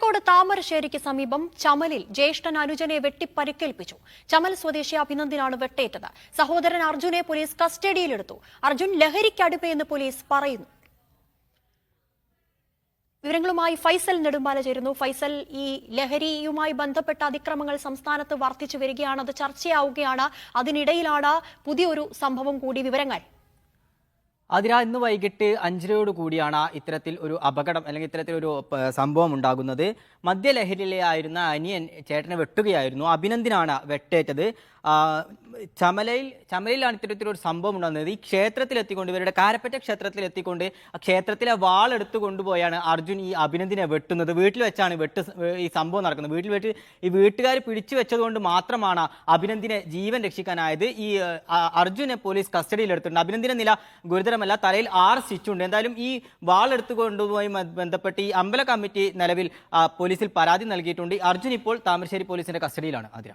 കോഴിക്കോട് താമരശ്ശേരിക്ക് സമീപം ചമലിൽ ജ്യേഷ്ഠൻ അനുജനെ വെട്ടിപ്പരിക്കേൽപ്പിച്ചു. ചമൽ സ്വദേശി അഭിനന്ദിനാണ് വെട്ടേറ്റത്. സഹോദരൻ അർജുനെ പോലീസ് കസ്റ്റഡിയിലെടുത്തു. അർജുൻ ലഹരിക്കടുപ്പെന്ന് പോലീസ് പറയുന്നു. വിവരങ്ങളുമായി ഫൈസൽ നെടുമ്പാല ചേരുന്നു. ഫൈസൽ ഈ ലഹരിയുമായി ബന്ധപ്പെട്ട അതിക്രമങ്ങൾ സംസ്ഥാനത്ത് വർദ്ധിച്ചു വരികയാണ്. അത് ചർച്ചയാവുകയാണ്. അതിനിടയിലാണ് പുതിയൊരു സംഭവം കൂടി. വിവരങ്ങൾ. അതിനാ ഇന്ന് വൈകിട്ട് അഞ്ചരയോട് കൂടിയാണ് ഇത്തരത്തിൽ ഒരു അപകടം അല്ലെങ്കിൽ ഇത്തരത്തിൽ ഒരു സംഭവം ഉണ്ടാകുന്നത്. മദ്യലഹരിയിലായിരുന്ന അനിയൻ ചേട്ടനെ വെട്ടുകയായിരുന്നു. അഭിനന്ദിനാണ് വെട്ടേറ്റത്. ചമലയിൽ ചമലയിലാണ് ഇത്തരത്തിലൊരു സംഭവം ഉണ്ടാകുന്നത്. ഈ ക്ഷേത്രത്തിലെത്തിക്കൊണ്ട് ഇവരുടെ കാരപ്പറ്റ ക്ഷേത്രത്തിലെത്തിക്കൊണ്ട് ആ ക്ഷേത്രത്തിലെ വാളെടുത്ത് കൊണ്ടുപോയാണ് അർജുൻ ഈ അഭിനന്ദിനെ വെട്ടുന്നത്. വീട്ടിൽ വെച്ചാണ് വെട്ട് ഈ സംഭവം നടക്കുന്നത്. വീട്ടിൽ വെച്ച് ഈ വീട്ടുകാർ പിടിച്ചു വെച്ചതുകൊണ്ട് മാത്രമാണ് അഭിനന്ദിനെ ജീവൻ രക്ഷിക്കാനായത്. ഈ അർജുനെ പോലീസ് കസ്റ്റഡിയിലെടുത്തിട്ടുണ്ട്. അഭിനന്ദിന്റെ നില ഗുരുതരമല്ല തലയിൽ ആറ് സ്റ്റിച്ചുണ്ട് എന്തായാലും ഈ വാൾ എടുത്തു മ- ബന്ധപ്പെട്ട് ഈ അമ്പല കമ്മിറ്റി നിലവിൽ പോലീസിൽ പരാതി നൽകിയിട്ടുണ്ട്. അർജുൻ ഇപ്പോൾ താമരശ്ശേരി പോലീസിന്റെ കസ്റ്റഡിയിലാണ്. ആതിര.